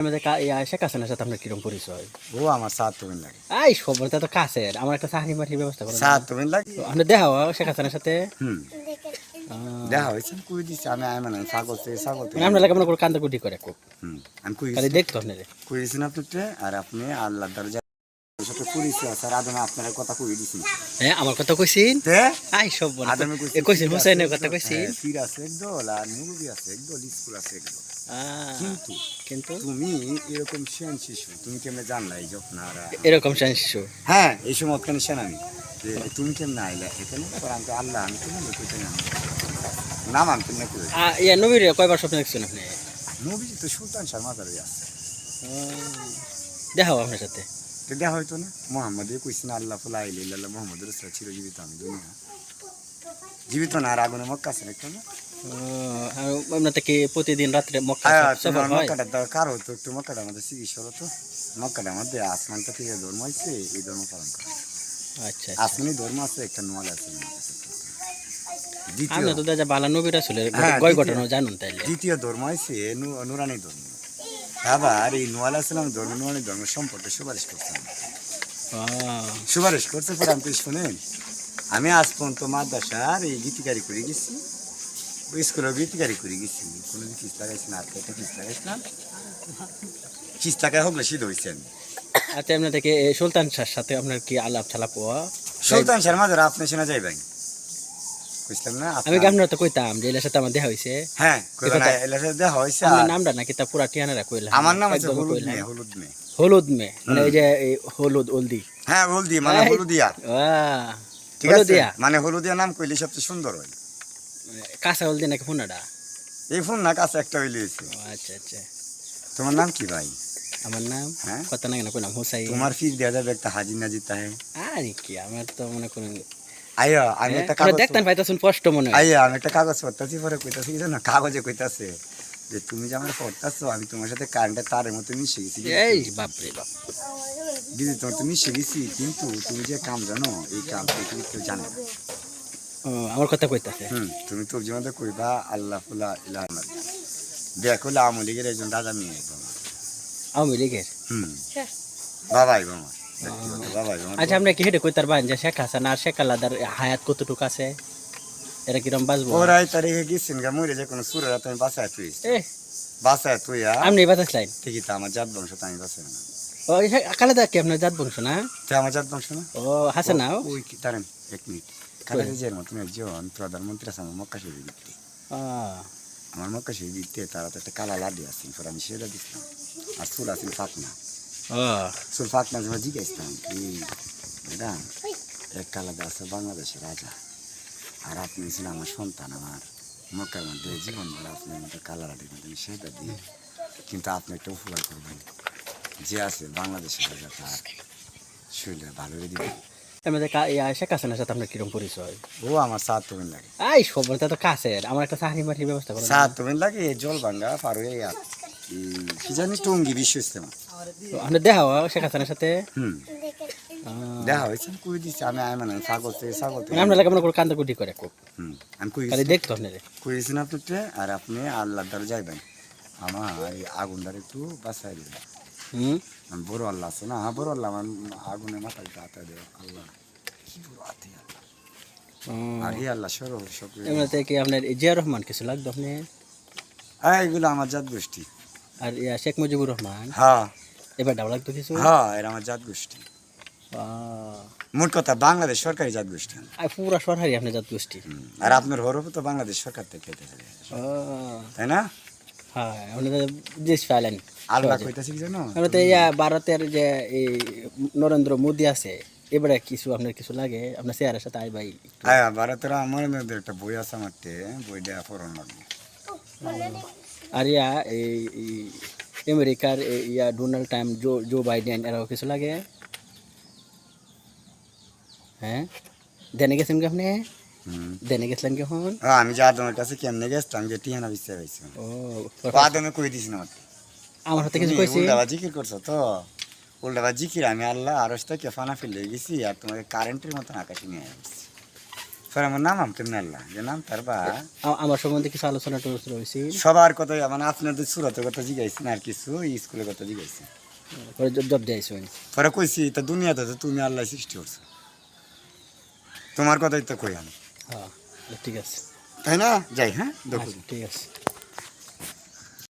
আমাদের সাথে আপনার কীরকম পরিচয়? ও আমার সাত তুমিন লাগে। আই সবার তো কাছের। আমার একটা চাকরি মাটির ব্যবস্থা করে সাত তুমিন লাগে? আপনি দেখা শেখ হাসিনার সাথে? দেখা হয়েছে কুই দিচ্ছে আমি মানে ছাগল থেকে ছাগল আপনার লাগে মনে করে খুব। আমি কুই খালি দেখতো আপনার। কুই দিয়েছেন আপনাকে আর আপনি আল্লাহ দরজা হ্যাঁ আমার কথা কইছিন? আই সব কইছিন হোসেনের কথা কইছিন হ্যাঁ, আছে একদল আর মুরুবি আছে একদল স্কুল আছে একদল। কিন্তু কিন্তু? তুমি এরকম সেন শিশু তুমি কেমনে জানলা যে আপনারা এরকম চান শিশু? হ্যাঁ এই সময় ওখানে সেন আমি। তুমি কেমনে আইলা এখানে? আমি তো আল্লাহ আমি কেমন কইতে না নাম আমি কই ইয়া নবীর কয়বার স্বপ্ন দেখছেন আপনি? নবী তো সুলতান শর্মা আছে। দেখাও আপনার সাথে। তো দেখা হয়তো না। মোহাম্মদ কইছে না আল্লাহ ফুলা আল্লাহ মোহাম্মদ রসুল চিরজীবিত আমি দুনিয়া। জীবিত না আর আগুনে মক্কা আছে দেখতো না। থেকে প্রতিদিন রাত্রে মক্কাটা দরকার হতো একটু মক্কাটা আমাদের চিকিৎসা হলো তো মক্কাটা মধ্যে আসমানটা থেকে ধর্ম হয়েছে এই ধর্ম পালন করে। আচ্ছা আচ্ছা। আসমানি ধর্ম আছে একটা নোয়াল আছে। দ্বিতীয় তো দেখা বালা নবীর হ্যাঁ, গয় দ্বিতীয়- ঘটনা জানুন তাইলে। দ্বিতীয় ধর্ম হয়েছে নু- নুরানি ধর্ম। আবার এই নোয়াল আসলাম ধর্ম নুরানি ধর্ম সম্পর্কে সুপারিশ করছে আমাকে। সুপারিশ করছে পরে আমি তো শুনেন। আমি আজ পর্যন্ত মাদ্রাসার এই গীতিকারি করে গেছি। ওই স্কুলের গীতিকারি করে গেছি। কোনো দিন কিস্ত লাগাইছি না আজকে একটা কিস্ত লাগাইছিলাম কিস্ত লাগাই হোক সিদ্ধ হয়েছে আমি। আচ্ছা আপনার থেকে সুলতান শাহর সাথে আপনার কি আলাপ ছালাপ হওয়া? সুলতান শর্মা ধর আপনি শোনা যাইবেন? বুঝলাম না আমি আপনার- আপনার তো কইতাম যে এলার সাথে আমার দেখা হয়েছে হ্যাঁ কইলো না, কথা- এলার সাথে দেখা হয়েছে আমার নামটা নাকি তা পুরা টিয়ানারা কইলাম আমার নাম আছে হলুদ কইলাম। হলুদ মেয়ে হলুদ মে মানে এই যে হলুদ হলদি। হ্যাঁ হলদি মানে হলুদিয়া। ঠিক আছে? মানে হলুদিয়া নাম কইলে সবচেয়ে সুন্দর হয়। কাঁচা হলদি নাকি ফোনাটা এই ফোন না একটা হইলে আচ্ছা আচ্ছা। তোমার নাম কি ভাই? আমার নাম? হ্যাঁ। নাকি না কইলাম হোসাই তোমার ফির দেওয়া যাবে একটা হাজির নাজির তাহে। আরে কি আমার তো মনে করেন আইয়া আমি একটা কাগজ দেখতেন পাইতাছুন স্পষ্ট মনে আইয়া আমি একটা কাগজ পড়তেছি পরে কইতাছি কি জানো কাগজে কইতাছে যে তুমি যে আমার পড়তাছো আমি তোমার সাথে কারেন্টের তারের মতো মিশে গেছি। এই বাপরে বাপ। দিদি তোমার তো মিশে গেছি কিন্তু তুমি যে কাম জানো এই কাম কেউ জানে না। আমার কথা কইতাছে। হুম তুমি তোর জীবনে কইবা আল্লাহ ফুলা ইলাহ দেখ আওয়ামী লীগের একজন রাজা মেয়ে। আওয়ামী লীগের? হুম। ব্যক্তিগত বাবাই বাবা আচ্ছা আপনি কি হেঁটে কইতার পারেন যে শেখ হাসান আর শেখ আলাদার হায়াত কতটুকু আছে? এরা কিরম বাঁচবো? ওরাই তারিখে গেছেন গা মরে যে কোনো সুরের তুমি বাসায় তুই এ বাসায় তুই আপনি বাঁচাইছিলেন ঠিকই তো আমার জাত বংশ তো আমি বাসায় না। ও আলাদা কি আপনার জাত বংশ না? তুই আমার জাত বংশ না? ও হাসে না ওই কি দাঁড়ান এক মিনিট। খালেদা জিয়ার মতন একজন প্রধানমন্ত্রী আছে আমার মক্কা শরীর দিতে আমার মক্কা শরীর দিতে তারা তো একটা কালা লাডি আছে পরে আমি সেটা দিছিলাম। আর চুল আছে ফাঁকনা ও চুল যখন জিজ্ঞাসতাম এই ম্যাডাম এক কালাদা আছে বাংলাদেশের রাজা। আর আপনি ছিলেন আমার সন্তান আমার মক্কার মধ্যে জীবন ভর আপনি লাডির মধ্যে সেটা দিই কিন্তু আপনি একটা উপকার করবেন। যে আছে বাংলাদেশের রাজা তার শরীরে ভালো রে দিবেন কা- সাথে আপনার পরিচয়? ও আমার সাত তুমিন লাগে। সবার তো কাছের। আমার একটা চাকরি মাটির ব্যবস্থা করে সাত তুমিন লাগে এই জল ভাঙ্গা পারো এই কি জানি টঙ্গি বিশ্ব ইস্তেমা আপনি দেখা শেখ হাসিনার সাথে। হুম। দেখা হয়েছে কুই দিচ্ছি আমি আমি মানে ছাগল থেকে ছাগল থেকে। মানে আপনার লাগে মনে করে কান্দাকুটি করে খুব। হুম আমি কুই খালি দেখতো আপনার। কুইছেন আপনাকে আর আপনি আল্লাহ দ্বারা যাইবেন। আমার এই আগুনটার একটু বাঁচাই দিবেন। হুম? আমি বড় আল্লাহ আছে না? হ্যাঁ বড় আল্লাহ আমার আগুনে মাথা দিতে হাতে দেয় আল্লাহ। কি বড় হাতে আর হে আল্লাহ সর সব এমনিতে কি আপনার জিয়া রহমান কিছু লাগতো আপনি এইগুলো আমার জাত গোষ্ঠী। আর ইয়া শেখ মুজিবুর রহমান। হ্যাঁ। এবার ডাব লাগতো কিছু হ্যাঁ এরা আমার জাত গোষ্ঠী আহ, মোট কথা বাংলাদেশ সরকারি জাত গোষ্ঠী আর পুরা সরকারি আপনার জাত গোষ্ঠী আর আপনার হরফ তো বাংলাদেশ সরকার থেকে খেতে। তাই না? হ্যাঁ আপনি দেশ পাইলেন আল্লাহ কইতাছি কি জানো আমরা তো ইয়া ভারতের যে এই নরেন্দ্র মোদি আছে এবারে কিছু আপনার কিছু লাগে? আপনার চেয়ারের সাথে আই ভাই হ্যাঁ ভারতের আমার মধ্যে একটা বই আছে আমার বইটা পড়ন লাগবে আর ইয়া এই আমেরিকার ইয়া Donald Trump Joe Joe Biden এরাও কিছু লাগে হ্যাঁ দেনে গেছেন কি আপনি দেনে গেছিলেন কি এখন হ্যাঁ, আমি যে আদমের কাছে কেমনে গেছিলাম যে টিহানা বিস্তার পাইছি ও আদমে কই দিস না আমার হাতে কিছু কইছি উল্টাবা জিকির করছ তো উল্টাবা জিকির আমি আল্লাহ আরস থেকে ফানা ফেলে গেছি আর তোমাকে কারেন্টের মতন আকাশে নিয়ে আসছি আমার নাম যে নাম তার বা। আমার সম্বন্ধে কিছু আলোচনা টালোচনা হয়েছে। সবার কথা মানে আপনাদের সুরতের কথা আর কিছু স্কুলের কথা জিগাইছেন। পরে জব জব দিয়েছে পরে কইছি তা দুনিয়াতে তো তুমি আল্লাহ সৃষ্টি করছ। তোমার কথাই তো কই আমি। হ্যাঁ ঠিক আছে। তাই না? যাই হ্যাঁ আচ্ছা, ঠিক আছে।